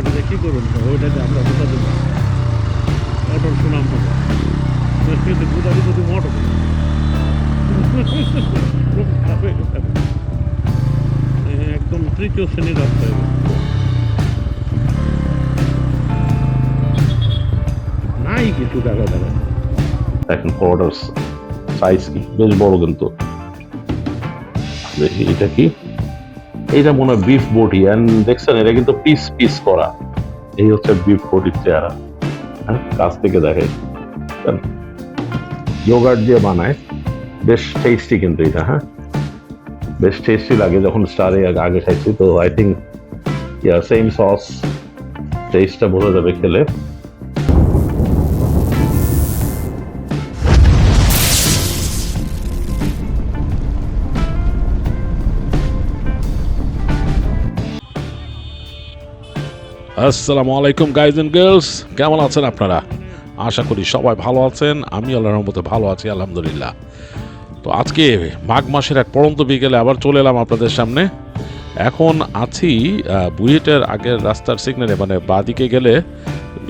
ওটাতে কী করুন ওইটাতে আমরা বোঝা দেবো। অটোর সুনাম হবে কিন্তু গুদারি যদি এ, একদম তৃতীয় শ্রেণির রাস্তা নাই কিছু জায়গা দেখেন পরোটার সাইজ কি? বেশ বড় কিন্তু। দেখি এটা কি? এইটা মনে হয় বিফ বটি অ্যান্ড দেখছেন, এটা কিন্তু পিস পিস করা। এই হচ্ছে বিফ বটির চেহারা। হ্যাঁ কাছ থেকে দেখে। যোগার্ট দিয়ে বানায়। বেশ টেস্টি কিন্তু এটা হ্যাঁ? বেশ টেস্টি লাগে যখন স্টারে আগে খাইছি, তো I think ya same sauce টেস্টটা বোঝা যাবে খেলে। আসসালামু আলাইকুম গাইজ এন্ড গার্লস কেমন আছেন আপনারা? আশা করি সবাই ভালো আছেন। আমি আল্লাহর রহমতে ভালো আছি, আলহামদুলিল্লাহ। তো আজকে মাঘ মাসের এক পড়ন্ত বিকেলে আবার চলে এলাম আপনাদের সামনে। এখন আছি বুয়েটের আগের রাস্তার সিগনালে মানে বাদিকে গেলে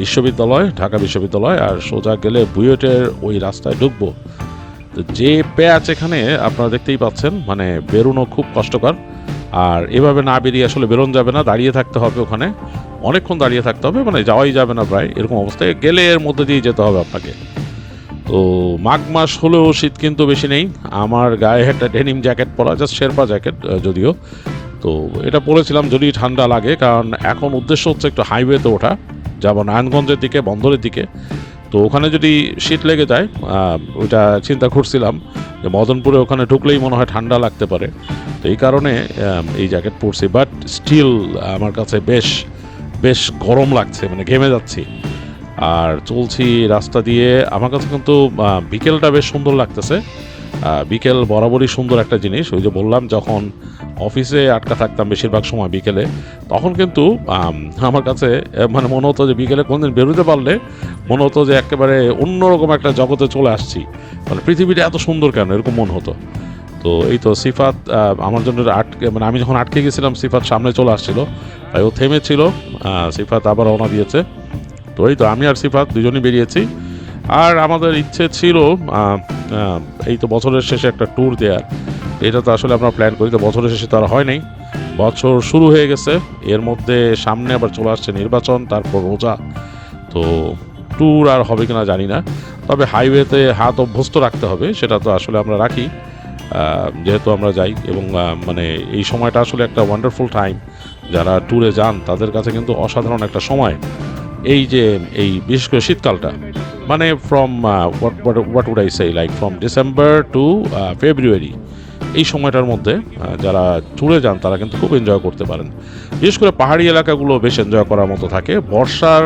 বিশ্ববিদ্যালয়, ঢাকা বিশ্ববিদ্যালয়, আর সোজা গেলে বুয়েটের ওই রাস্তায় ঢুকবো। যে প্যাচ এখানে, আপনারা দেখতেই পাচ্ছেন মানে বেরোনো খুব কষ্টকর। আর এভাবে না বেরিয়ে আসলে বেরোন যাবে না, দাঁড়িয়ে থাকতে হবে ওখানে। অনেকক্ষণ দাঁড়িয়ে থাকতে হবে মানে যাওয়াই যাবে না প্রায়, এরকম অবস্থায় গেলে এর মধ্যে দিয়ে যেতে হবে আপনাকে। তো মাঘ মাস হলেও শীত কিন্তু বেশি নেই। আমার গায়ে একটা ডেনিম জ্যাকেট পরা, জাস্ট শেরপা জ্যাকেট যদিও। তো এটা পরেছিলাম যদি ঠান্ডা লাগে, কারণ এখন উদ্দেশ্য হচ্ছে একটু হাইওয়েতে ওঠা, যাব নারায়ণগঞ্জের দিকে, বন্দরের দিকে। তো ওখানে যদি শীত লেগে যায় ওইটা চিন্তা করছিলাম যে মদনপুরে ওখানে ঢুকলেই মনে হয় ঠান্ডা লাগতে পারে। তো এই কারণে এই জ্যাকেট পরছি। বাট স্টিল আমার কাছে বেশ বেশ গরম লাগছে মানে ঘেমে যাচ্ছি। আর চলছি রাস্তা দিয়ে। আমার কাছে কিন্তু বিকেলটা বেশ সুন্দর লাগতেছে। বিকেল বরাবরই সুন্দর একটা জিনিস। ওই যে বললাম যখন অফিসে আটকা থাকতাম বেশিরভাগ সময় বিকেলে তখন কিন্তু আম, আমার কাছে মানে মনে হতো যে বিকেলে কোনদিন বেরোতে পারলে মনে হতো যে একেবারে অন্যরকম একটা জগতে চলে আসছি। মানে পৃথিবীটা এত সুন্দর কেন? এরকম মনে হতো। তো এই তো সিফাত আমার জন্য আটকে মানে আমি যখন আটকে গেছিলাম সিফাত সামনে চলে আসছিল। তাই ও থেমেছিল। সিফাত আবার রওনা দিয়েছে। তো এই তো আমি আর সিফাত দুজনই বেরিয়েছি। আর আমাদের ইচ্ছে ছিল এই তো বছরের শেষে একটা ট্যুর দেওয়ার এটা তো আসলে আমরা প্ল্যান করি, তো বছরের শেষে তো আর হয় নাই। বছর শুরু হয়ে গেছে, এর মধ্যে সামনে আবার চলে আসছে নির্বাচন, তারপর রোজা। তো ট্যুর আর হবে কিনা জানি না, তবে হাইওয়েতে হাত অভ্যস্ত রাখতে হবে, সেটা তো আসলে আমরা রাখি। যেহেতু আমরা যাই, এবং মানে এই সময়টা আসলে একটা ওয়ান্ডারফুল টাইম যারা ট্যুরে যান, তাদের কাছে কিন্তু অসাধারণ একটা সময়। এই যে, এই বিশেষ করে শীতকালটা মানে from what would I say like from December to February এই সময়টার মধ্যে যারা ট্যুরে যান, তারা কিন্তু খুব এনজয় করতে পারেন। বিশেষ করে পাহাড়ি এলাকাগুলো বেশ এনজয় করার মতো থাকে। বর্ষার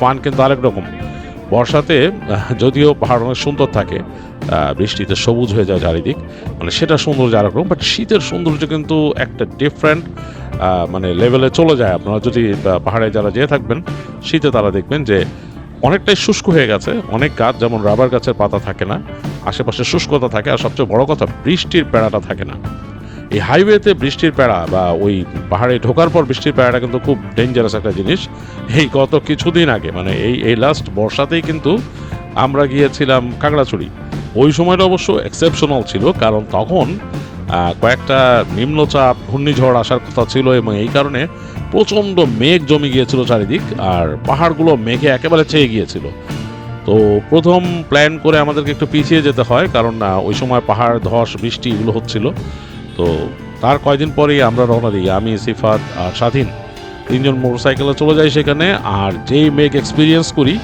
ফান কিন্তু আরেক রকম। বর্ষাতে যদিও পাহাড় অনেক সুন্দর থাকে বৃষ্টিতে সবুজ হয়ে যায় চারিদিক মানে সেটা সৌন্দর্য আরেক রকম বাট শীতের সৌন্দর্য কিন্তু একটা ডিফারেন্ট মানে লেভেলে চলে যায়। আপনারা যদি পাহাড়ে যারা যেয়ে থাকবেন, শীতে তারা দেখবেন যে অনেকটাই শুষ্ক হয়ে গেছে। অনেক গাছ, যেমন রাবার গাছের পাতা থাকে না, আশেপাশে শুষ্কতা থাকে আর সবচেয়ে বড় কথা, বৃষ্টির প্যাড়াটা থাকে না। এই হাইওয়েতে বৃষ্টির প্যাড়া বা ওই পাহাড়ে ঢোকার পর বৃষ্টির প্যাড়াটা কিন্তু খুব ডেঞ্জারাস একটা জিনিস। এই গত কিছুদিন আগে মানে এই এই লাস্ট বর্ষাতেই কিন্তু আমরা গিয়েছিলাম কাকড়াছড়ি ওই সময়টা অবশ্য এক্সেপশনাল ছিল, কারণ তখন কয়েকটা নিম্নচাপ, ঘূর্ণিঝড় আসার কথা ছিল এবং এই কারণে প্রচণ্ড মেঘ জমে গিয়েছিল চারিদিক, আর পাহাড়গুলো মেঘে একেবারে চেয়ে গিয়েছিল। তো প্রথম প্ল্যান করে আমাদেরকে একটু পিছিয়ে যেতে হয়, কারণ ওই সময় পাহাড়, ধস, বৃষ্টি এগুলো হচ্ছিল। তো তার কয়েকদিন পরেই আমরা রওনা দিই, আমি, সিফাত আর স্বাধীন। তিনজন মোটরসাইকেলে চলে যাই সেখানে, আর যেই মেঘ এক্সপিরিয়েন্স করি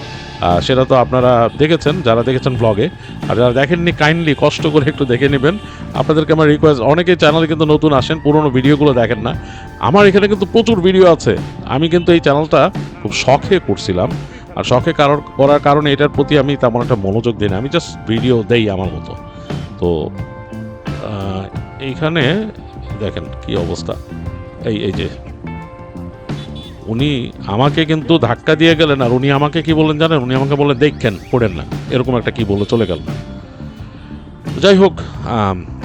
সেটা তো আপনারা দেখেছেন, যারা দেখেছেন ব্লগে আর যারা দেখেননি কাইন্ডলি কষ্ট করে একটু দেখে নেবেন। আপনাদেরকে আমার রিকোয়েস্ট অনেকেই চ্যানেলে কিন্তু নতুন আসেন, পুরনো ভিডিওগুলো দেখেন না। আমার এখানে কিন্তু প্রচুর ভিডিও আছে। আমি কিন্তু এই চ্যানেলটা খুব শখে করছিলাম। আর শখে কারণ করার কারণে এটার প্রতি আমি তেমন একটা মনোযোগ দিই না। আমি জাস্ট ভিডিও দেই আমার মতো। তো এইখানে দেখেন কি অবস্থা। এই এই যে উনি আমাকে কিন্তু ধাক্কা দিয়ে গেলেন আর উনি আমাকে কি বলেন জানেন? উনি আমাকে বললেন, দেখেন, পড়েন না। এরকম একটা কি বলে চলে গেল। যাই হোক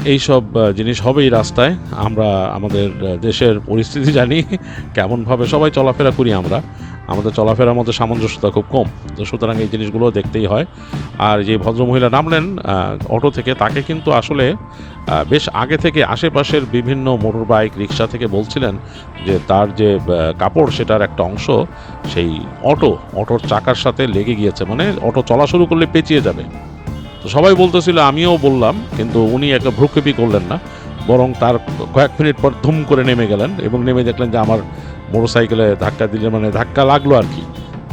এইসব জিনিস জিনিস হবেই রাস্তায়। আমরা আমাদের দেশের পরিস্থিতি জানি, কেমনভাবে সবাই চলাফেরা করি আমরা। আমাদের চলাফেরার মধ্যে সামঞ্জস্যতা খুব কম। তো সুতরাং এই জিনিসগুলো দেখতেই হয়। আর যে ভদ্রমহিলা নামলেন অটো থেকে, তাকে কিন্তু আসলে বেশ আগে থেকে আশেপাশের বিভিন্ন মোটর বাইক রিক্সা থেকে বলছিলেন যে তার যে কাপড় সেটার একটা অংশ, সেই অটো, অটোর চাকার সাথে লেগে গিয়েছে। মানে অটো চলা শুরু করলে পেঁচিয়ে যাবে। তো সবাই বলতেছিল, আমিও বললাম, কিন্তু উনি একটা ভ্রুক্ষেপই করলেন না। বরং তার কয়েক মিনিট পর ধুম করে নেমে গেলেন এবং নেমে দেখলেন যে আমার মোটরসাইকেলে ধাক্কা দিলে মানে ধাক্কা লাগল আর কি।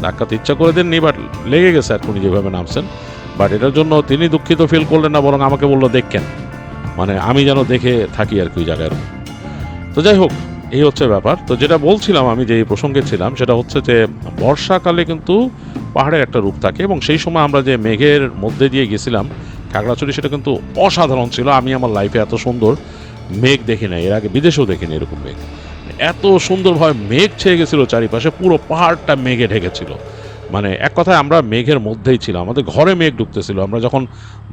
ধাক্কাতে ইচ্ছা করে দেননি বাট লেগে গেছে আর উনি যেভাবে নামছেন। বাট এটার জন্য তিনি দুঃখিত ফিল করলেন না, বরং আমাকে বলল দেখেন মানে আমি যেন দেখে থাকি আর কি ওই জায়গায় তো যাই হোক, এই হচ্ছে ব্যাপার। তো যেটা বলছিলাম আমি, যে এই প্রসঙ্গে ছিলাম, সেটা হচ্ছে যে বর্ষাকালে কিন্তু পাহাড়ের একটা রূপ থাকে এবং সেই সময় আমরা যে মেঘের মধ্যে দিয়ে গেছিলাম, খাগড়াছড়ি সেটা কিন্তু অসাধারণ ছিল। আমি আমার লাইফে এত সুন্দর মেঘ দেখি নাই, এর আগে বিদেশেও দেখিনি এরকম মেঘ। এত সুন্দরভাবে মেঘ ছেয়ে গেছিল চারিপাশে, পুরো পাহাড়টা মেঘে ঢেকেছিল। মানে এক কথায় আমরা মেঘের মধ্যেই ছিলাম, আমাদের ঘরে মেঘ ঢুকতেছিল। আমরা যখন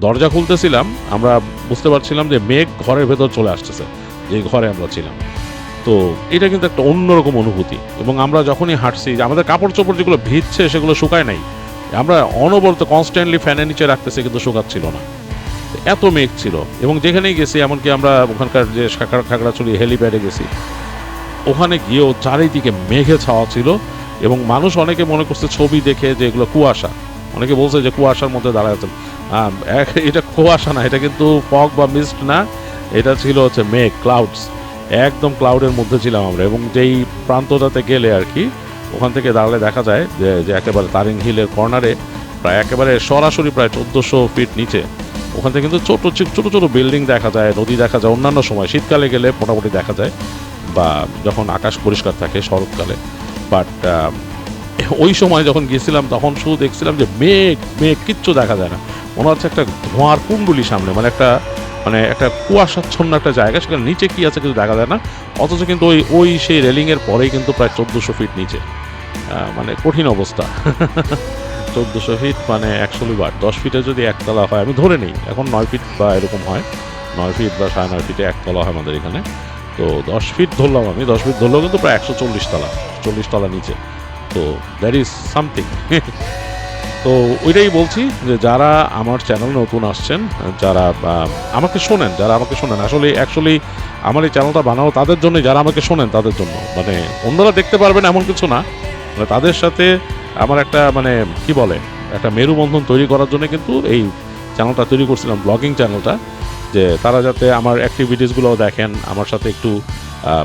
দরজা খুলতেছিলাম, আমরা বুঝতে পারছিলাম যে মেঘ ঘরের ভেতর চলে আসতেছে, যে ঘরে আমরা ছিলাম। তো এটা কিন্তু একটা অন্যরকম অনুভূতি এবং আমরা যখনই হাঁটছি, আমাদের কাপড় চোপড় যেগুলো ভিজছে সেগুলো শুকায় নাই। আমরা অনবরত কনস্ট্যান্টলি ফ্যানের নিচে রাখতেছি, কিন্তু শুকাচ্ছিল না। এত মেঘ ছিল এবং যেখানেই গেছি, এমনকি আমরা ওখানকার যে খাগড়া খাগড়াছড়ি হেলিপ্যাডে গেছি ওখানে গিয়েও চারিদিকে মেঘে ছাওয়া ছিল এবং মানুষ অনেকে মনে করছে ছবি দেখে যে এগুলো কুয়াশা। অনেকে বলছে যে কুয়াশার মধ্যে দাঁড়ায় এটা কুয়াশা না, এটা কিন্তু ফগ বা মিস্ট না, এটা ছিল হচ্ছে মেঘ ক্লাউডস একদম ক্লাউডের মধ্যে ছিলাম আমরা এবং যেই প্রান্তটাতে গেলে আর কি, ওখান থেকে দাঁড়ালে দেখা যায় যে যে একেবারে তারিং হিলের কর্নারে প্রায় একেবারে সরাসরি প্রায় চোদ্দোশো ফিট নিচে। ওখান থেকে কিন্তু ছোটো, ছোট ছোট বিল্ডিং দেখা যায়, নদী দেখা যায়, অন্যান্য সময়। শীতকালে গেলে মোটামুটি দেখা যায়। বা যখন আকাশ পরিষ্কার থাকে শরৎকালে বাট ওই সময় যখন গেছিলাম তখন শুধু দেখছিলাম যে মেঘ মেঘ, কিচ্ছু দেখা যায় না। মনে হচ্ছে একটা ধোঁয়ার কুণ্ডলি সামনে মানে একটা মানে একটা কুয়াশাচ্ছন্ন একটা জায়গা, সেখানে নিচে কি আছে কিছু দেখা যায় না। অথচ কিন্তু ওই ওই সেই রেলিংয়ের পরেই কিন্তু প্রায় চোদ্দোশো ফিট নিচে। মানে কঠিন অবস্থা। চোদ্দোশো ফিট মানে একশো বার। দশ ফিটে যদি একতলা হয়, আমি ধরে নিই। এখন নয় ফিট বা এরকম হয়। নয় ফিট বা সাড়ে নয় ফিটে একতলা হয় আমাদের এখানে। তো দশ ফিট ধরলাম আমি, দশ ফিট ধরলেও কিন্তু প্রায় একশো চল্লিশ তলা চল্লিশ তলা নিচে। তো দ্যাট ইজ সামথিং তো ওইটাই বলছি যে যারা আমার চ্যানেল নতুন আসছেন, যারা আমাকে শোনেন, যারা আমাকে শোনেন, আসলে অ্যাকচুয়ালি আমার এই চ্যানেলটা বানানো তাদের জন্য যারা আমাকে শোনেন তাদের জন্য। মানে অন্যরা দেখতে পারবেন এমন কিছু না। মানে তাদের সাথে আমার একটা মানে কি বলে, একটা মেরুবন্ধন তৈরি করার জন্য কিন্তু এই চ্যানেলটা তৈরি করছিলাম ব্লগিং চ্যানেলটা যে তারা যাতে আমার অ্যাক্টিভিটিসগুলো দেখেন আমার সাথে একটু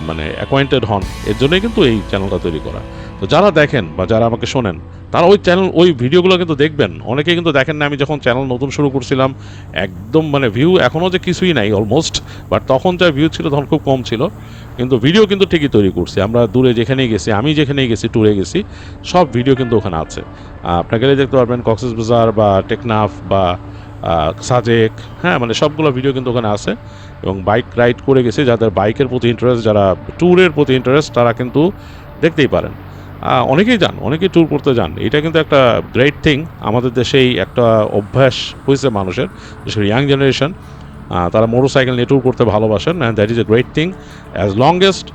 মানে অ্যাকোয়েন্টেড হন এর জন্যই কিন্তু এই চ্যানেলটা তৈরি করা। তো যারা দেখেন বা যারা আমাকে শোনেন তারা ওই চ্যানেল ওই ভিডিওগুলো কিন্তু দেখবেন। অনেকে কিন্তু দেখেন না আমি যখন চ্যানেল নতুন শুরু করছিলাম একদম মানে ভিউ এখনও যে কিছুই নাই অলমোস্ট বাট তখন যা ভিউ ছিল তখন খুব কম ছিল। কিন্তু ভিডিও কিন্তু ঠিকই তৈরি করছি। আমরা দূরে যেখানেই গেছি আমি যেখানেই গেছি ট্যুরে গেছি সব ভিডিও কিন্তু ওখানে আছে। আহ, আপনারা গেলে দেখতে পারবেন কক্সেস বাজার বা টেকনাফ বা সাজেক হ্যাঁ মানে সবগুলো ভিডিও কিন্তু ওখানে আছে। এবং বাইক রাইড করে গেছি, যাদের বাইকের প্রতি ইন্টারেস্ট যারা ট্যুরের প্রতি ইন্টারেস্ট তারা কিন্তু দেখতেই পারেন। অনেকেই যান, অনেকেই ট্যুর করতে যান। এটা কিন্তু একটা গ্রেট থিং আমাদের দেশেই একটা অভ্যাস হয়েছে মানুষের, বিশেষ করে ইয়াং জেনারেশন তারা মোটর সাইকেল নিয়ে ট্যুর করতে ভালোবাসেন and that is a great thing as longest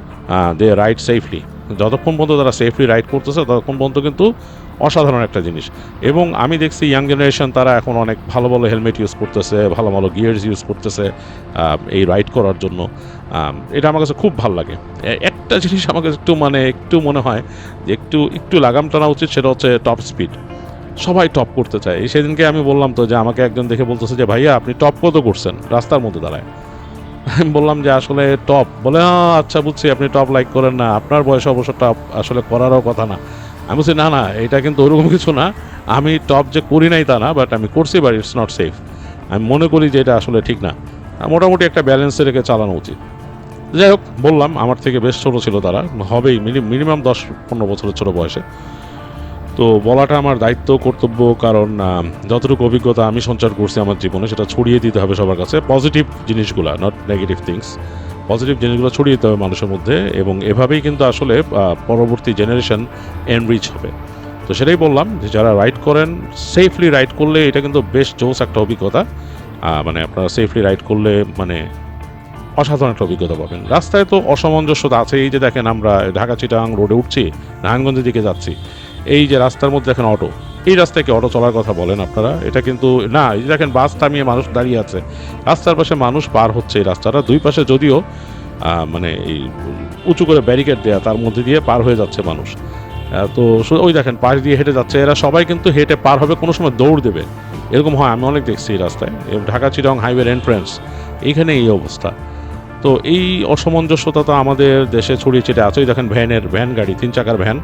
they ride safely যতক্ষণ পর্যন্ত তারা সেফলি রাইড করতেছে, ততক্ষণ পর্যন্ত কিন্তু অসাধারণ একটা জিনিস। এবং আমি দেখছি ইয়াং জেনারেশন তারা এখন অনেক ভালো ভালো হেলমেট ইউজ করতেছে ভালো ভালো গিয়ার্স ইউজ করতেছে এই রাইড করার জন্য। এটা আমার কাছে খুব ভালো লাগে। একটা জিনিস আমার কাছে একটু মানে একটু মনে হয় যে একটু একটু লাগাম টানা উচিত সেটা হচ্ছে টপ স্পিড সবাই টপ করতে চায়। এই সেদিনকে আমি বললাম তো যে আমাকে একজন দেখে বলতেছে যে ভাইয়া আপনি টপ কত করছেন? রাস্তার মধ্যে দাঁড়ায়। আমি বললাম যে আসলে টপ বলে "আহ, আচ্ছা বুঝছি আপনি টপ লাইক করেন না। আপনার বয়সে অবশ্য টপ আসলে করারও কথা না। আমি বলছি, না না, এটা কিন্তু ওরকম কিছু না। আমি টপ যে করি নাই তা না বাট আমি করছি বাট ইটস নট সেফ আমি মনে করি যে এটা আসলে ঠিক না। মোটামুটি একটা ব্যালেন্সে রেখে চালানো উচিত। যাই হোক, বললাম, আমার থেকে বেশ ছোটো ছিল তারা, হবেই মিনিমাম দশ, পনেরো বছরের ছোটো বয়সে। তো বলাটা আমার দায়িত্ব, কর্তব্য, কারণ যতটুকু অভিজ্ঞতা আমি সঞ্চার করছি আমার জীবনে, সেটা ছড়িয়ে দিতে হবে সবার কাছে পজিটিভ জিনিসগুলো নট নেগেটিভ থিংস পজিটিভ জিনিসগুলো ছড়িয়ে দিতে হবে মানুষের মধ্যে এবং এভাবেই কিন্তু আসলে পরবর্তী জেনারেশন এনরিচ হবে। তো সেটাই বললাম যে যারা রাইড করেন সেফলি রাইড করলে এটা কিন্তু বেশ জোস একটা অভিজ্ঞতা। মানে আপনারা সেফলি রাইড করলে মানে অসাধারণ একটা অভিজ্ঞতা পাবেন। রাস্তায় তো অসামঞ্জস্যতা আছে, এই যে দেখেন আমরা ঢাকা চিটাং রোডে উঠছি, নারায়ণগঞ্জের দিকে যাচ্ছি। এই যে রাস্তার মধ্যে দেখেন অটো এই রাস্তায় কি অটো চলার কথা বলেন আপনারা? এটা কিন্তু, না, এই দেখেন, বাস থামিয়ে মানুষ দাঁড়িয়ে আছে। রাস্তার পাশে মানুষ পার হচ্ছে এই রাস্তাটা। দুই পাশে যদিও মানে এই উঁচু করে ব্যারিকেড দেয়া, তার মধ্যে দিয়ে পার হয়ে যাচ্ছে মানুষ। তো ওই দেখেন, পাশ দিয়ে হেঁটে যাচ্ছে। এরা সবাই কিন্তু হেঁটে পার হবে, কোনো সময় দৌড় দেবে। এরকম হয়, আমি অনেক দেখছি এই রাস্তায়। ঢাকা চিরং হাইওয়ের এন্ট্রেন্স এইখানে এই অবস্থা। তো এই অসামঞ্জস্যতা তো আমাদের দেশে ছড়িয়ে ছিটে আছে ওই দেখেন ভ্যানের, ভ্যান গাড়ি, তিন চাকার ভ্যান,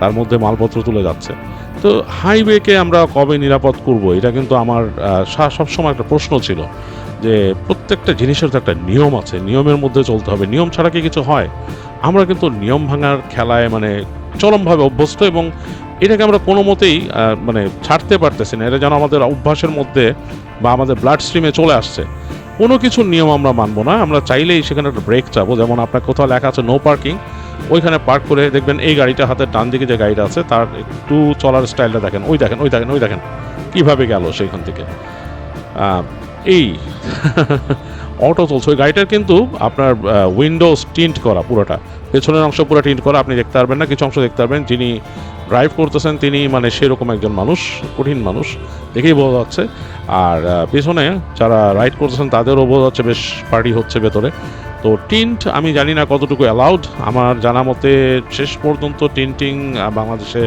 তার মধ্যে মালপত্র তুলে যাচ্ছে। তো হাইওয়েকে আমরা কবে নিরাপদ করব? এটা কিন্তু আমার সবসময় একটা প্রশ্ন ছিল যে প্রত্যেকটা জিনিসের তো একটা নিয়ম আছে। নিয়মের মধ্যে চলতে হবে। নিয়ম ছাড়া কি কিছু হয়? আমরা কিন্তু নিয়ম ভাঙার খেলায় মানে চরমভাবে অভ্যস্ত এবং এটাকে আমরা কোনো মতেই মানে ছাড়তে পারতেছি না। এটা যেন আমাদের অভ্যাসের মধ্যে বা আমাদের ব্লাড স্ট্রিমে চলে আসছে। কোনো কিছুর নিয়ম আমরা মানবো না। আমরা চাইলেই সেখানে একটা ব্রেক চাবো। যেমন আপনার কোথাও লেখা আছে নো পার্কিং ওইখানে পার্ক করে দেখবেন এই গাড়িটা হাতের ডান দিকে যে গাড়িটা আছে, তার একটু চলার স্টাইলটা দেখেন। ওই দেখেন ওই দেখেন ওই দেখেন। কীভাবে গেল সেইখান থেকে? এই অটো চলছে। ওই গাড়িটার কিন্তু আপনার উইন্ডোজ টিন্ট করা পুরোটা। পেছনের অংশ পুরো টিন্ট করা। আপনি দেখতে পারবেন না, কিছু অংশ দেখতে পারবেন। যিনি ড্রাইভ করতেছেন তিনি মানে সেরকম একজন মানুষ, কঠিন মানুষ, দেখেই বোঝা যাচ্ছে। আর পেছনে যারা রাইড করতেছেন, তাদেরও বোঝা যাচ্ছে বেশ পার্টি হচ্ছে ভেতরে। তো টিন্ট আমি জানি না কতটুকু অ্যালাউড আমার জানা মতে শেষ পর্যন্ত টিন্টিং বাংলাদেশে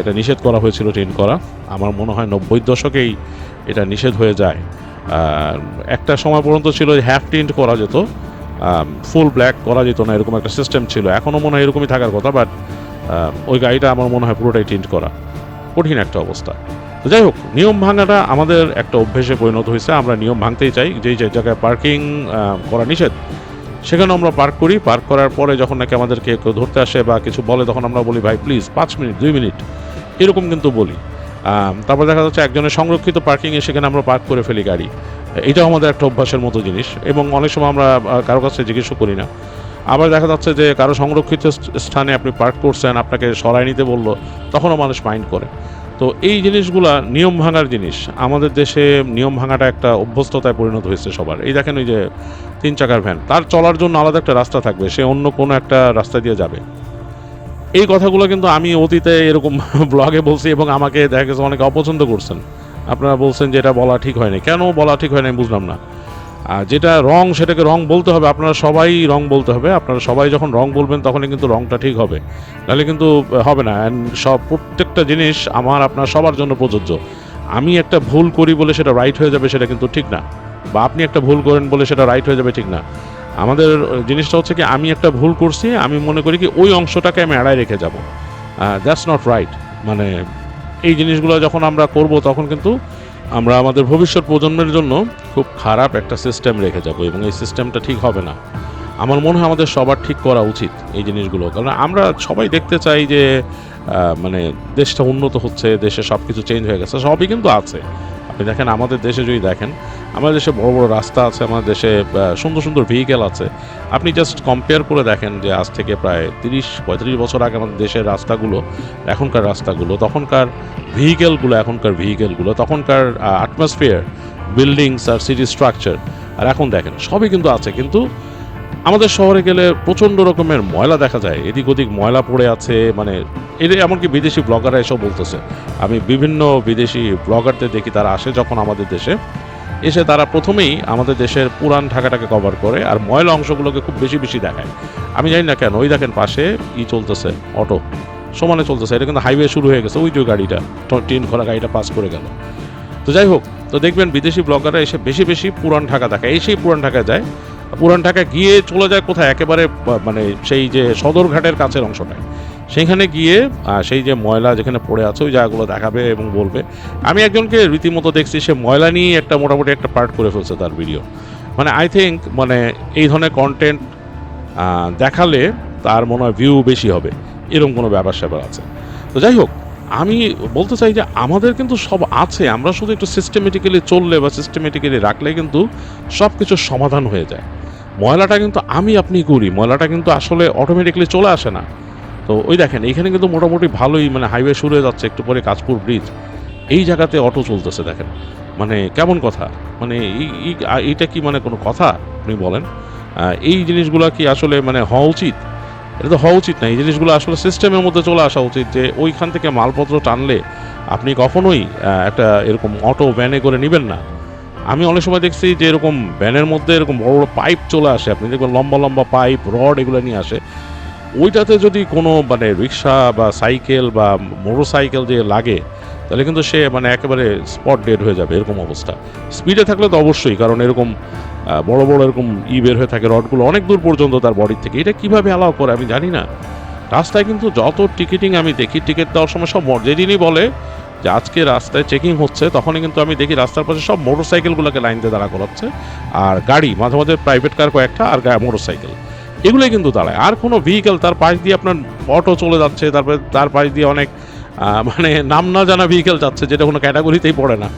এটা নিষেধ করা হয়েছিল টিন্ট করা। আমার মনে হয় নব্বই দশকেই এটা নিষেধ হয়ে যায়। একটা সময় পর্যন্ত ছিল হ্যাফ টিন্ট করা যেত। ফুল ব্ল্যাক করা যেত না, এরকম একটা সিস্টেম ছিল। এখনও মনে হয় এরকমই থাকার কথা বাট ওই গাড়িটা আমার মনে হয় পুরোটাই টিন্ট করা। কঠিন একটা অবস্থা। তো যাই হোক, নিয়ম ভাঙাটা আমাদের একটা অভ্যেসে পরিণত হয়েছে। আমরা নিয়ম ভাঙতেই চাই। যেই যে জায়গায় পার্কিং করা নিষেধ সেখানে আমরা পার্ক করি। পার্ক করার পরে যখন নাকি আমাদেরকে কেউ ধরতে আসে বা কিছু বলে, তখন আমরা বলি, ভাই প্লিজ পাঁচ মিনিট, দুই মিনিট। এরকম কিন্তু বলি। তারপর দেখা যাচ্ছে একজনের সংরক্ষিত পার্কিংয়ে সেখানে আমরা পার্ক করে ফেলি গাড়ি। এটাও আমাদের একটা অভ্যাসের মতো জিনিস এবং অনেক সময় আমরা কারও কাছে জিজ্ঞেসও করি না। আবার দেখা যাচ্ছে যে কারও সংরক্ষিত স্থানে আপনি পার্ক করছেন, আপনাকে সরাই নিতে বলল, তখনও মানুষ মাইন্ড করে। তো এই জিনিসগুলা নিয়ম ভাঙার জিনিস। আমাদের দেশে নিয়ম ভাঙাটা একটা অভ্যস্ততায় পরিণত হয়েছে সবার। এই দেখেন ওই যে তিন চাকার ভ্যান তার চলার জন্য আলাদা একটা রাস্তা থাকবে, সে অন্য কোনো একটা রাস্তা দিয়ে যাবে। এই কথাগুলো কিন্তু আমি অতীতে এরকম ব্লগে বলছি এবং আমাকে দেখা গেছে অনেকে অপছন্দ করছেন। আপনারা বলছেন যে এটা বলা ঠিক হয়নি। কেন বলা ঠিক হয়নি বুঝলাম না। আর যেটা রং, সেটাকে রং বলতে হবে। আপনারা সবাই রং বলতে হবে। আপনারা সবাই যখন রং বলবেন, তখনই কিন্তু রংটা ঠিক হবে। নাহলে কিন্তু হবে না। অ্যান্ড সব, প্রত্যেকটা জিনিস আমার, আপনার সবার জন্য প্রযোজ্য। আমি একটা ভুল করি বলে সেটা রাইট হয়ে যাবে, সেটা কিন্তু ঠিক না। বা আপনি একটা ভুল করেন বলে সেটা রাইট হয়ে যাবে, ঠিক না। আমাদের জিনিসটা হচ্ছে কি, আমি একটা ভুল করছি, আমি মনে করি কি, ওই অংশটাকে আমি এড়াই রেখে যাব। দ্যাটস নট রাইট মানে এই জিনিসগুলো যখন আমরা করব, তখন কিন্তু আমরা আমাদের ভবিষ্যৎ প্রজন্মের জন্য খুব খারাপ একটা সিস্টেম রেখে যাব এবং এই সিস্টেমটা ঠিক হবে না। আমার মনে হয় আমাদের সবার ঠিক করা উচিত এই জিনিসগুলো। কারণ আমরা সবাই দেখতে চাই যে মানে দেশটা উন্নত হচ্ছে, দেশে সব কিছু চেঞ্জ হয়ে গেছে, সবই কিন্তু আছে। আপনি দেখেন, আমাদের দেশে যদি দেখেন, আমাদের দেশে বড় বড় রাস্তা আছে, আমাদের দেশে সুন্দর সুন্দর ভেহিকেল আছে। আপনি জাস্ট কম্পেয়ার করে দেখেন যে আজ থেকে প্রায় তিরিশ, পঁয়ত্রিশ বছর আগে আমাদের দেশের রাস্তাগুলো, এখনকার রাস্তাগুলো, তখনকার ভেহিকেলগুলো এখনকার ভেহিকেলগুলো তখনকার অ্যাটমসফিয়ার বিল্ডিংস আর সিটি স্ট্রাকচার আর এখন দেখেন, সবই কিন্তু আছে, কিন্তু আমাদের শহরে গেলে প্রচণ্ড রকমের ময়লা দেখা যায়। এদিক ওদিক ময়লা পড়ে আছে মানে এটা এমনকি বিদেশি ব্লগাররা এসব বলতেছে। আমি বিভিন্ন বিদেশি ব্লগারদের দেখি, তারা আসে যখন আমাদের দেশে। এসে তারা প্রথমেই আমাদের দেশের পুরান ঢাকাটাকে কভার করে আর ময়লা অংশগুলোকে খুব বেশি বেশি দেখায়। আমি জানি না কেন, ওই দেখেন পাশে ই চলতেছে, অটো। সমানে চলতেছে, এটা কিন্তু হাইওয়ে শুরু হয়ে গেছে, ওই যে গাড়িটা টিন খোলা গাড়িটা পাস করে গেল। তো যাই হোক, তো দেখবেন বিদেশি ব্লগাররা এসে বেশি বেশি পুরান ঢাকা দেখায়। এসেই পুরান ঢাকায় যায় পুরান ঢাকা গিয়ে চলে যায় কোথায়? একেবারে মানে সেই যে সদরঘাটের কাছের অংশটায়। সেখানে গিয়ে সেই যে ময়লা যেখানে পড়ে আছে, ওই জায়গাগুলো দেখাবে এবং বলবে। আমি একজনকে রীতিমতো দেখছি, সে ময়লা নিয়ে একটা মোটামুটি একটা পার্ট করে ফেলছে তার ভিডিও। মানে আই থিঙ্ক মানে এই ধরনের কন্টেন্ট দেখালে তার মনে হয় ভিউ বেশি হবে। এরকম কোনো ব্যাপার স্যাপার আছে। তো যাই হোক, আমি বলতে চাই যে আমাদের কিন্তু সব আছে। আমরা শুধু একটু সিস্টেমেটিক্যালি চললে বা সিস্টেমেটিক্যালি রাখলে কিন্তু সব কিছুর সমাধান হয়ে যায়। ময়লাটা কিন্তু আমি আপনি করি, ময়লাটা কিন্তু আসলে অটোমেটিকলি চলে আসে না। তো ওই দেখেন এইখানে কিন্তু মোটামুটি ভালোই মানে হাইওয়ে শুরু হয়ে যাচ্ছে, একটু পরে কাজপুর ব্রিজ এই জায়গাতে অটো চলতেছে দেখেন। মানে কেমন কথা? মানে এই- এই- এইটা কি মানে কোনো কথা আপনি বলেন? এই জিনিসগুলো কি আসলে মানে হওয়া উচিত? এটা তো হওয়া উচিত না, এই জিনিসগুলো আসলে সিস্টেমের মধ্যে চলে আসা উচিত যে ওইখান থেকে মালপত্র টানলে আপনি কখনোই একটা এরকম অটো ভ্যানে করে নেবেন না। আমি অনেক সময় দেখছি যে এরকম ভ্যানের মধ্যে এরকম বড় বড় পাইপ চলে আসে, আপনি দেখবেন লম্বা লম্বা পাইপ, রড এগুলো নিয়ে আসে। ওইটাতে যদি কোনো মানে রিক্সা বা সাইকেল বা মোটর সাইকেল যে লাগে, তাহলে কিন্তু সে মানে একেবারে স্পট ডেড হয়ে যাবে এরকম অবস্থা। স্পিডে থাকলে তো অবশ্যই, কারণ এরকম বড় বড় এরকম ই বের হয়ে থাকে রডগুলো অনেক দূর পর্যন্ত তার বডির থেকে। এটা কীভাবে অ্যালাউ করে আমি জানি না। রাস্তায় কিন্তু যত টিকিটিং আমি দেখি, টিকিট দেওয়ার সময় সব যেদিনই বলে যে আজকে রাস্তায় চেকিং হচ্ছে, তখনই কিন্তু আমি দেখি রাস্তার পাশে সব মোটর সাইকেলগুলোকে লাইন দিয়ে দাঁড়া করাচ্ছে। আর গাড়ি, মাঝে মাঝে প্রাইভেট কার কয়েকটা আর মোটর সাইকেল এগুলোই কিন্তু দাঁড়ায়। আর কোনো ভেহিকেল তার পাশ দিয়ে আপনার অটো চলে যাচ্ছে, তারপরে তার পাশ দিয়ে অনেক মানে নাম না জানা ভেহিকেল যাচ্ছে, যেটা কোনো ক্যাটাগরিতেই পড়ে না।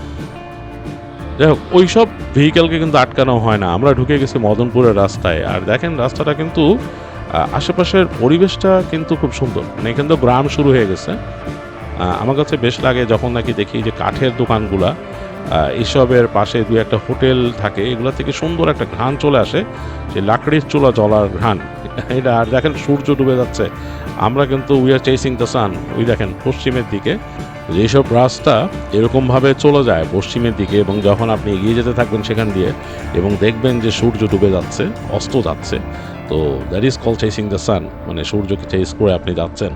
যাই হোক ওই সব ভেহিকেলকে কিন্তু আটকানো হয় না। আমরা ঢুকে গেছি মদনপুরের রাস্তায়। আর দেখেন রাস্তাটা কিন্তু আশেপাশের পরিবেশটা কিন্তু খুব সুন্দর। মানে এখান তো গ্রাম শুরু হয়ে গেছে। আমার কাছে বেশ লাগে যখন নাকি দেখি যে কাঠের দোকানগুলা এসবের পাশে দুই একটা হোটেল থাকে, এগুলো থেকে সুন্দর একটা ঘ্রাণ চলে আসে, যে লাকড়ির চুলা জ্বলার ঘ্রাণ। এটা আর দেখেন সূর্য ডুবে যাচ্ছে। আমরা কিন্তু we are chasing the sun ওই দেখেন পশ্চিমের দিকে। যেসব রাস্তা এরকমভাবে চলে যায় পশ্চিমের দিকে এবং যখন আপনি এগিয়ে যেতে থাকবেন সেখান দিয়ে এবং দেখবেন যে সূর্য ডুবে যাচ্ছে, অস্ত যাচ্ছে, তো that is call chasing the sun মানে সূর্যকে চেস করে আপনি যাচ্ছেন।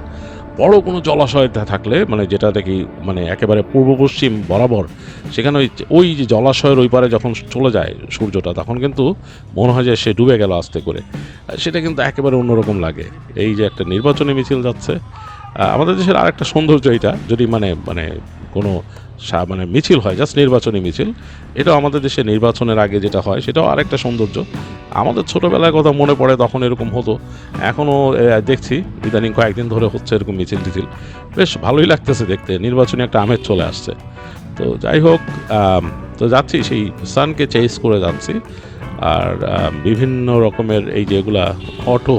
বড় কোনো জলাশয় থাকলে মানে যেটা দেখি মানে একেবারে পূর্ব পশ্চিম বরাবর, সেখানে ওই ওই যে জলাশয়ের ওই পারে যখন চলে যায় সূর্যটা, তখন কিন্তু মনে হয় যে সে ডুবে গেল আস্তে করে। সেটা কিন্তু একেবারে অন্যরকম লাগে। এই যে একটা নির্বাচনী মিছিল যাচ্ছে আমাদের দেশের আরেকটা সৌন্দর্য এটা, যদি মানে মানে কোনো মানে মিছিল হয় জাস্ট নির্বাচনী মিছিল, এটাও আমাদের দেশে নির্বাচনের আগে যেটা হয়, সেটাও আরেকটা সৌন্দর্য। আমাদের ছোটোবেলার কথা মনে পড়ে, তখন এরকম হতো। এখনও দেখছি, ইদানিং কয়েকদিন ধরে হচ্ছে এরকম মিছিল টিছিল। বেশ ভালোই লাগতেছে দেখতে, নির্বাচনী একটা আমেজ চলে আসছে। তো যাই হোক তো যাচ্ছি, সেই সানকে চেস করে যাচ্ছি। আর বিভিন্ন রকমের এই যেগুলা অটো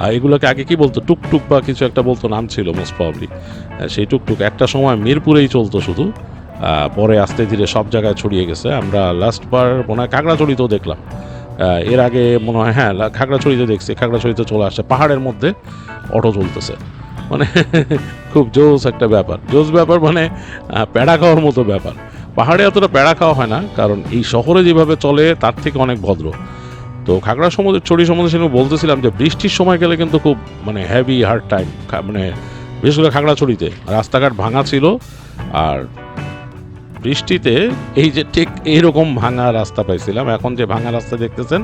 এগুলোকে আগে কি বলতো, টুকটুক বা কিছু একটা বলতো, নাম ছিল মোস্ট প্রবলি সেই টুকটুক একটা সময় মিরপুরেই চলতো শুধু। পরে আস্তে ধীরে সব জায়গায় ছড়িয়ে গেছে। আমরা লাস্ট বার মনে হয় খাগড়াছড়িতেও দেখলাম। এর আগে মনে হয় হ্যাঁ খাগড়াছড়িতে দেখছি, খাগড়াছড়িতে চলে আসছে। পাহাড়ের মধ্যে অটো চলতেছে। মানে খুব জোস একটা ব্যাপার। জোস ব্যাপার মানে প্যাড়া খাওয়ার মতো ব্যাপার। পাহাড়ে অতটা প্যাড়া খাওয়া হয় না, কারণ এই শহরে যেভাবে চলে, তার থেকে অনেক ভদ্র। তো খাগড়া সমুদ্র, চড়ি সমুদ্র সেখানে বলতেছিলাম যে বৃষ্টির সময় গেলে কিন্তু খুব মানে হ্যাভি হার্ড টাইম মানে বিশেষ করে খাগড়াছড়িতে রাস্তাঘাট ভাঙা ছিল, আর বৃষ্টিতে এই যে ঠিক এইরকম ভাঙা রাস্তা পাইছিলাম। এখন যে ভাঙা রাস্তা দেখতেছেন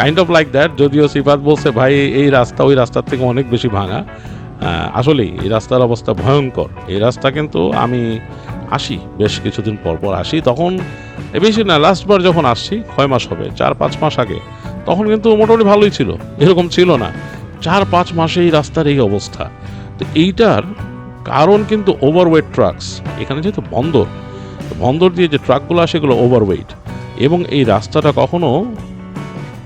কাইন্ড অফ লাইক দ্যাট যদিও সিফাত বলছে, ভাই, এই রাস্তা, ওই রাস্তার থেকে অনেক বেশি ভাঙা। আসলেই এই রাস্তার অবস্থা ভয়ঙ্কর। এই রাস্তা কিন্তু আমি আসি, বেশ কিছুদিন পর পর আসি। তখন বেশি না লাস্টবার যখন আসছি, ছয় মাস হবে, চার, পাঁচ মাস আগে তখন কিন্তু মোটামুটি ভালোই ছিল। এরকম ছিল না। চার, পাঁচ মাসে এই রাস্তার এই অবস্থা। তো এইটার কারণ কিন্তু ওভারওয়েট ট্রাকস এখানে যেহেতু বন্দর বন্দর দিয়ে যে ট্রাকগুলো আসে এগুলো ওভারওয়েট এবং এই রাস্তাটা কখনো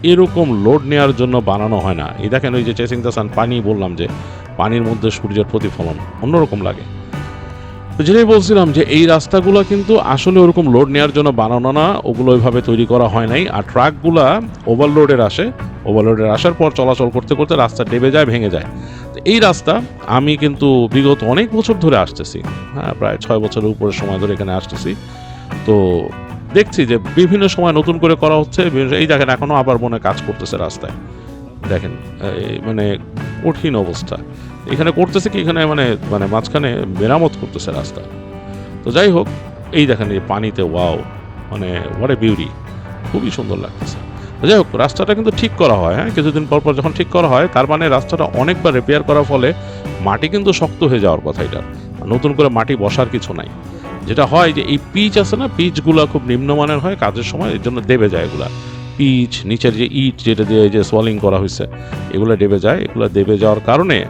এরকম লোড নেওয়ার জন্য বানানো হয় না। এই দেখেন ওই যে চেসিং দ্য সান, পানি বললাম যে, পানির মধ্যে সূর্যের প্রতিফলন। অন্যরকম লাগে। যেটাই বলছিলাম যে এই রাস্তাগুলো কিন্তু আসলে ওরকম লোড নেওয়ার জন্য বানানো না, ওগুলো ওইভাবে তৈরি করা হয় নাই। আর ট্রাকগুলা ওভারলোডের আসে। ওভারলোডের আসার পর চলাচল করতে করতে রাস্তা ডেবে যায়, ভেঙে যায়। এই রাস্তা আমি কিন্তু বিগত অনেক বছর ধরে আসতেছি। হ্যাঁ প্রায় ছয় বছরের উপরে সময় ধরে এখানে আসতেছি। তো দেখছি যে বিভিন্ন সময় নতুন করে করা হচ্ছে। এই দেখেন এখনও আবার মনে কাজ করতেছে রাস্তায়। দেখেন মানে কঠিন অবস্থা। এখানে করতেছে কি? এখানে মানে মানে মাঝখানে মেরামত করতেছে রাস্তা। তো যাই হোক, এই দেখেন এই পানিতে, ওয়াও মানে ওয়াট এ বিউটি খুবই সুন্দর লাগতেছে। যাই হোক, রাস্তাটা কিন্তু ঠিক করা হয় হ্যাঁ? কিছুদিন পর পর যখন ঠিক করা হয়, তার মানে রাস্তাটা অনেকবার রিপেয়ার করার ফলে মাটি কিন্তু শক্ত হয়ে যাওয়ার কথা এটা। নতুন করে মাটি বসার কিছু নাই। যেটা হয় যে এই পিচ আছে না, পিচগুলো খুব নিম্নমানের হয়, কাজের সময় এর জন্য দেবে যায় এগুলা। পিচ, নিচের যে ইট যেটা দিয়ে যে সোয়ালিং করা হয়েছে এগুলো দেবে যায়, এগুলো দেবে যাওয়ার কারণে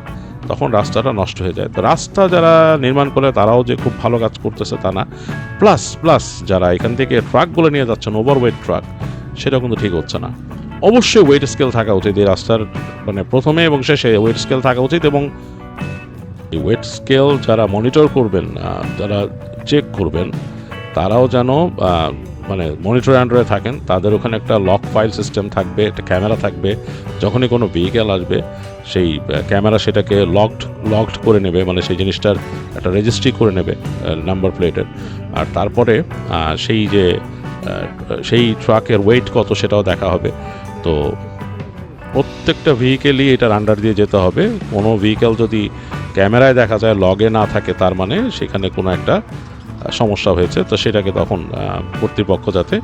তখন রাস্তাটা নষ্ট হয়ে যায়। তো রাস্তা যারা নির্মাণ করে, তারাও যে খুব ভালো কাজ করতেছে তা না। প্লাস প্লাস যারা এখান থেকে ট্রাকগুলো নিয়ে যাচ্ছেন ওভারওয়েট ট্রাক সেটা কিন্তু ঠিক হচ্ছে না। অবশ্যই ওয়েট স্কেল থাকা উচিত এই রাস্তার মানে প্রথমে এবং শেষে ওয়েট স্কেল থাকা উচিত এবং এই ওয়েট স্কেল যারা মনিটর করবেন যারা চেক করবেন, তারাও যেন মানে মনিটর অ্যান্ড্রয়ে থাকেন, তাদের ওখানে একটা লক ফাইল সিস্টেম থাকবে, একটা ক্যামেরা থাকবে, যখনই কোনো ভেহিক্যাল আসবে, সেই ক্যামেরা সেটাকে লকড লকড করে নেবে মানে সেই জিনিসটার একটা রেজিস্ট্রি করে নেবে নাম্বার প্লেটের আর তারপরে সেই যে সেই ট্রাকের ওয়েট কত সেটাও দেখা হবে। তো প্রত্যেকটা ভেহিকেলই এটার আন্ডার দিয়ে যেতে হবে। কোনো ভেহিকেল যদি ক্যামেরায় দেখা যায় লগে না থাকে, তার মানে সেখানে কোনো একটা সমস্যা হয়েছে। তো সেটাকে তখন কর্তৃপক্ষ যাতে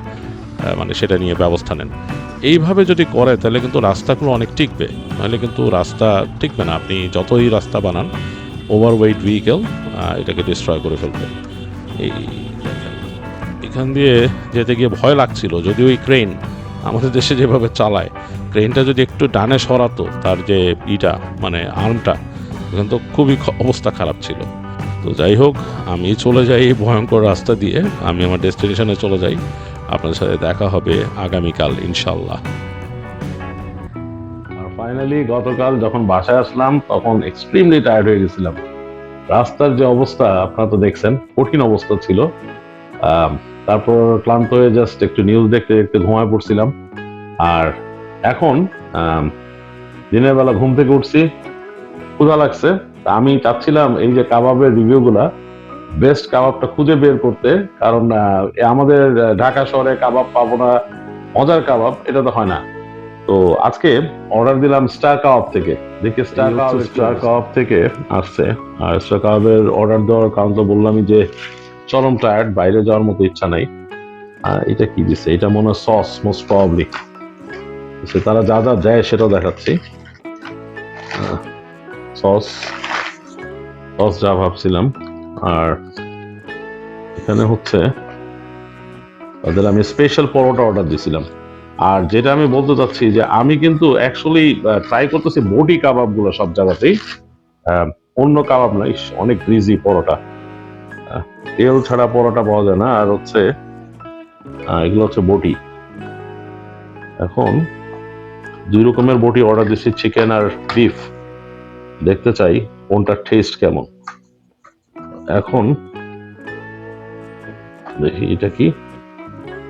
মানে সেটা নিয়ে ব্যবস্থা নেন। এইভাবে যদি করে, তাহলে কিন্তু রাস্তাগুলো অনেক টিকবে। নাহলে কিন্তু রাস্তা টিকবে না। আপনি যতই রাস্তা বানান ওভারওয়েট ভেহিকেল এটাকে ডিস্ট্রয় করে ফেলবে। এই এখান দিয়ে যেতে গিয়ে ভয় লাগছিল যদি ওই ক্রেন আমাদের দেশে যেভাবে চালায় ক্রেনটা যদি একটু ডানে সরাতো, তার যে ইটা মানে আর্মটা এখন তো খুবই অবস্থা খারাপ ছিল। তো যাই হোক, আমি চলে যাই এই ভয়ঙ্কর রাস্তা দিয়ে। আমি আমার ডেস্টিনেশনে চলে যাই। আপনার সাথে দেখা হবে আগামীকাল ইনশাল্লাহ আর ফাইনালি গতকাল যখন বাসায় আসলাম, তখন এক্সট্রিমলি টায়ার্ড হয়ে গেছিলাম। রাস্তার যে অবস্থা, আপনারা তো দেখছেন, কঠিন অবস্থা ছিল। তারপর ক্লান্ত হয়ে জাস্ট একটু নিউজ দেখতে দেখতে ঘুমায় পড়ছিলাম। আর এখন দিনের বেলা ঘুম থেকে উঠছি। ক্ষুধা লাগছে। আমি চাচ্ছিলাম এই যে কাবাবের রিভিউগুলা বেস্ট কাবাবটা খুঁজে বের করতে কারণ আমাদের ঢাকা শহরে কাবাব পাবো না মজার কাবাব এটা তো হয় না। তো আজকে অর্ডার দিলাম স্টার কাবাব থেকে। দেখি স্টার কাবাব স্টার কাবাব থেকে আসছে। আর স্টার কাবাবের অর্ডার দেওয়ার কারণ তো বললামই যে চরম টায়ার্ড বাইরে যাওয়ার মতো ইচ্ছা নাই। আর এটা কি দিছে? এটা মনে হয় সস মোস্ট প্রবাবলি তারা যা যা দেয় সেটাও দেখাচ্ছি। সস সস যা ভাবছিলাম। আর এখানে হচ্ছে তাদের আমি স্পেশাল পরোটা অর্ডার দিয়েছিলাম আর যেটা আমি বলতে চাচ্ছি যে আমি কিন্তু অ্যাকচুয়ালি ট্রাই করতেছি বডি কাবাবগুলো সব জায়গাতেই। অন্য কাবাব না ইস, অনেক গ্রিজি পরোটা। তেল ছাড়া পরোটা পাওয়া যায় না। আর হচ্ছে এগুলো হচ্ছে বটি এখন দুই রকমের বটি অর্ডার দিচ্ছি চিকেন আর বিফ দেখতে চাই। কোনটার টেস্ট কেমন? এখন দেখি এটা কি?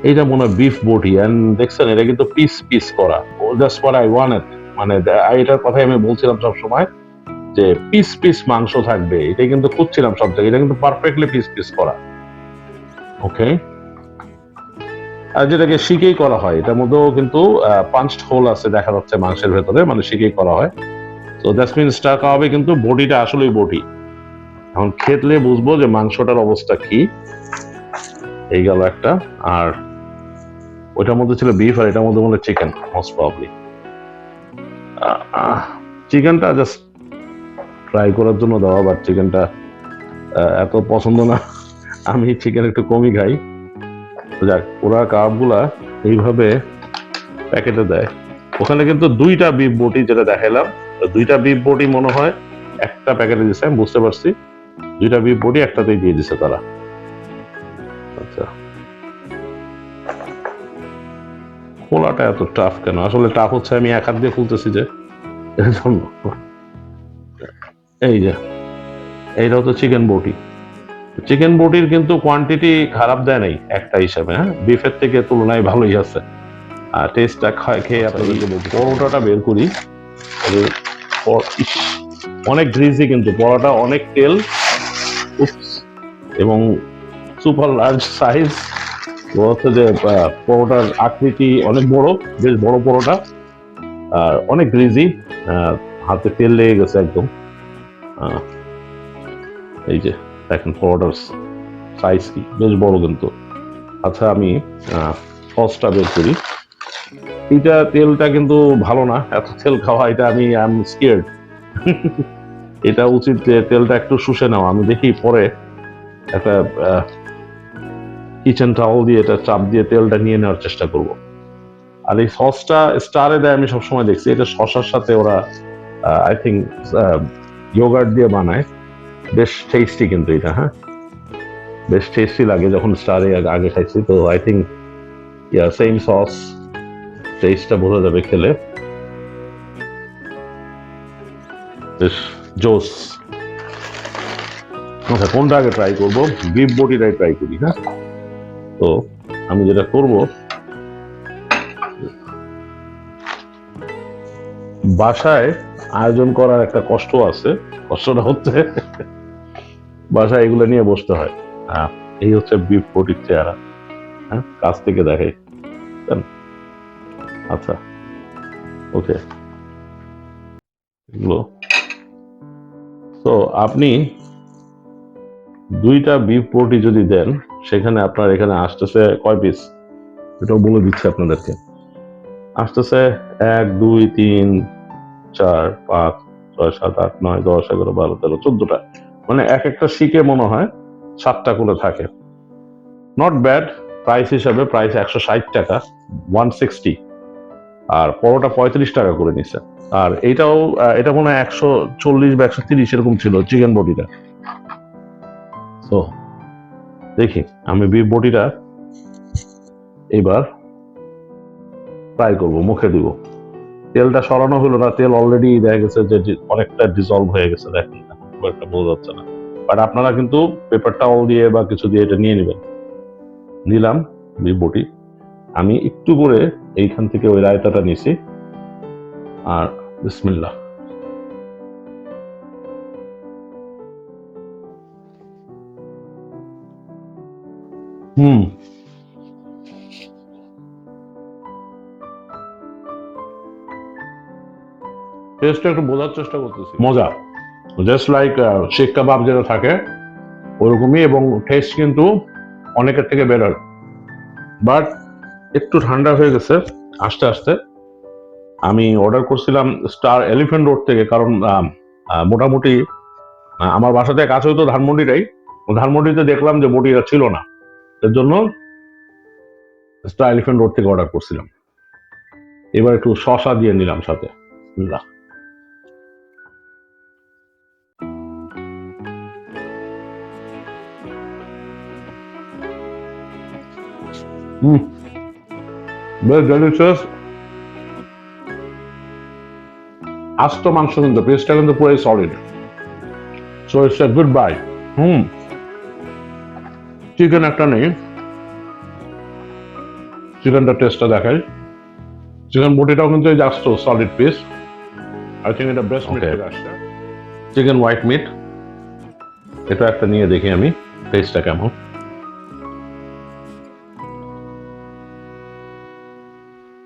এইটা মনে হয় বিফ বটি দেখছেন, এটা কিন্তু পিস পিস করা। জাস্ট ফর আই ওয়ান মানে এটার কথাই আমি বলছিলাম সব সময় যে পিস পিস মাংস থাকবে, এটা কিন্তু খুঁজছিলাম সব জায়গায়, এটা কিন্তু পারফেক্টলি পিস পিস করা। ওকে আর যেটাকে শিকেই করা হয়, এটার মধ্যেও কিন্তু পাঁচড হোল আছে, দেখা যাচ্ছে মাংসের ভেতরে মানে শিকেই করা হয়। তো মিন স্টার কাবাবে কিন্তু বডিটা আসলেই বডি এখন খেতলে বুঝব যে মাংসটার অবস্থা কি। এই গেল একটা, আর ওইটার মধ্যে ছিল বিফ আর এটার মধ্যে মনে চিকেন মোস্ট প্রবলি চিকেনটা জাস্ট ট্রাই করার জন্য দেওয়া বাট চিকেনটা এত পছন্দ না। আমি চিকেন একটু কমই খাই। যাক, ওরা কাপগুলা এইভাবে প্যাকেটে দেয়। ওখানে কিন্তু দুইটা বিফ বটি যেটা দেখাইলাম তো দুইটা বিফ বটি মনে হয় একটা প্যাকেটে দিছে, আমি বুঝতে পারছি। দুইটা বিফ বটি একটাতেই দিয়ে দিছে তারা। আচ্ছা। খোলাটা এত টাফ কেন? আসলে টাফ হচ্ছে আমি এক হাত দিয়ে খুলতেছি যে জন্য। এই যে, এইটা হচ্ছে চিকেন বটি চিকেন বটির কিন্তু কোয়ান্টিটি খারাপ দেয় নাই একটা হিসাবে হ্যাঁ? বিফের থেকে তুলনায় ভালোই আছে। আর টেস্টটা খেয়ে আপনাদেরকে পরোটাটা বের করি। অনেক গ্রিজি কিন্তু পরোটা অনেক তেল। এবং সুপার লার্জ সাইজ হচ্ছে যে পরোটার আকৃতি অনেক বড় বেশ বড় পরোটা। আর অনেক গ্রিজি হাতে তেল লেগে গেছে একদম। এই যে দেখেন পরোটার সাইজ কি বেশ বড় কিন্তু। আচ্ছা আমি সসটা বের করি। এটা তেলটা কিন্তু ভালো না, এত তেল খাওয়া, এটা আমি আই এম স্কেয়ার্ড এটা উচিত যে তেলটা একটু শুষে নেওয়া আমি দেখি পরে একটা কিচেন টাওয়াল দিয়ে এটা চাপ দিয়ে তেলটা নিয়ে নেওয়ার চেষ্টা করব। আর এই সসটা স্টারে দেয় আমি সবসময় দেখছি। এটা শশার সাথে ওরা আই থিঙ্ক ইয়োগার্ট দিয়ে বানায়। বেশ টেস্টি কিন্তু এটা হ্যাঁ? বেশ টেস্টি লাগে যখন স্টারে আগে খাইছি, তো I think ya same sauce টেস্টটা বোঝা যাবে খেলে। বেশ জোস আচ্ছা কোনটা আগে ট্রাই করব? বিফ বটিটাই ট্রাই করি হ্যাঁ? তো, আমি যেটা করব, বাসায় আয়োজন করার একটা কষ্ট আছে, কষ্টটা হচ্ছে বাসায় এগুলো নিয়ে বসতে হয়। হ্যাঁ এই হচ্ছে বিফ বটির চেহারা হ্যাঁ? কাছ থেকে দেখে। আচ্ছা ওকে এগুলো। তো আপনি দুইটা বিফ পোটি যদি দেন, সেখানে আপনার এখানে আসতেছে কয় পিস এটাও বলে দিচ্ছি আপনাদেরকে। আসতেছে এক, দুই, তিন, চার, পাঁচ, ছয়, সাত, আট, নয়, দশ, এগারো, বারো, তেরো, চোদ্দটা। মানে এক একটা শিখে মনে হয় সাতটা করে থাকে। নট ব্যাড প্রাইস হিসাবে প্রাইস একশো ষাট টাকা ওয়ান সিক্সটি আর পরোটা পঁয়ত্রিশ টাকা করে নিছে। আর এটাও এটা মনে হয় একশো চল্লিশ বা একশো তিরিশ এরকম ছিল চিকেন বডিটা তো দেখি, আমি বিফ বডিটা এবার ফ্রাই করব, মুখে দিব। তেলটা সরানো হলো না, তেল অলরেডি দেখা গেছে যে অনেকটা ডিজলভ হয়ে গেছে, দেখেন খুব একটা বোঝা যাচ্ছে না। বাট আপনারা কিন্তু পেপার টাওয়াল দিয়ে বা কিছু দিয়ে এটা নিয়ে নেবেন। নিলাম বিফ বটি। আমি একটু করে এইখান থেকে ওই রায়তাটা নিছি। আর বিসমিল্লাহ। হুম। টেস্টটা একটু বোঝার চেষ্টা করতেছি। মজা। জাস্ট লাইক শেখ কাবাব যেটা থাকে ওরকমই এবং টেস্ট কিন্তু অনেকের থেকে বেটার বাট একটু ঠান্ডা হয়ে গেছে, আস্তে আস্তে। আমি অর্ডার করছিলাম স্টার এলিফ্যান্ট রোড থেকে, কারণ মোটামুটি আমার বাসা থেকে কাছে হতো ধানমন্ডিটাই। ধানমন্ডিতে দেখলাম যে বটিটা ছিল না। এর জন্য স্টার এলিফ্যান্ট রোড থেকে অর্ডার করছিলাম। এবার একটু শশা দিয়ে নিলাম সাথে। বিসমিল্লাহ। হুম বেশ ডেলিশিয়াস আস্ত মাংস কিন্তু পিসটা কিন্তু পুরোই solid so it's a good buy hmm. Chicken একটা নেই। চিকেনটা টেস্টটা দেখাই। চিকেন বটিটাও কিন্তু এই just solid piece I think এটা বেস্ট মিট আসছে। চিকেন হোয়াইট মিট এটা একটা নিয়ে দেখি আমি টেস্টটা কেমন।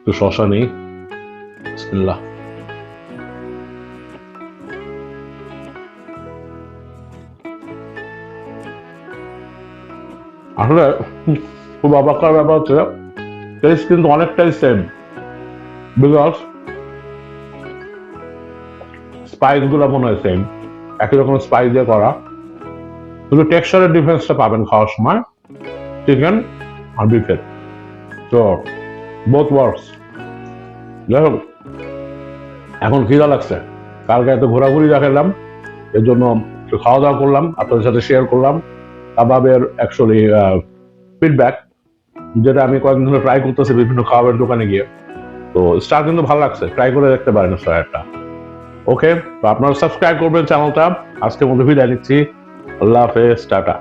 একটু শশা নেই। বিসমিল্লাহ। ব্যাপার হচ্ছে টেস্ট কিন্তু অনেকটাই সেম বিকজ স্পাইসগুলো মনে হয় সেম একই রকম স্পাইস দিয়ে করা। শুধু টেক্সচারের ডিফারেন্সটা পাবেন খাওয়ার সময় চিকেন আর বিফের তো বোথ ওয়ার্কস যাই হোক, এখন খিদা লাগছে। কালকে এত ঘোরাঘুরি দেখালাম, এর জন্য একটু খাওয়া দাওয়া করলাম, আপনাদের সাথে শেয়ার করলাম। কাবাবের অ্যাকচুয়ালি ফিডব্যাক যেটা আমি কয়েকদিন ধরে ট্রাই করতেছি বিভিন্ন খাবারের দোকানে গিয়ে। তো স্টার কিন্তু ভালো লাগছে ট্রাই করে দেখতে পারেন স্টারটা ওকে তো আপনারা সাবস্ক্রাইব করবেন চ্যানেলটা আজকের মধ্যে বিদায় নিচ্ছি। আল্লাহ হাফেজ, টাটা।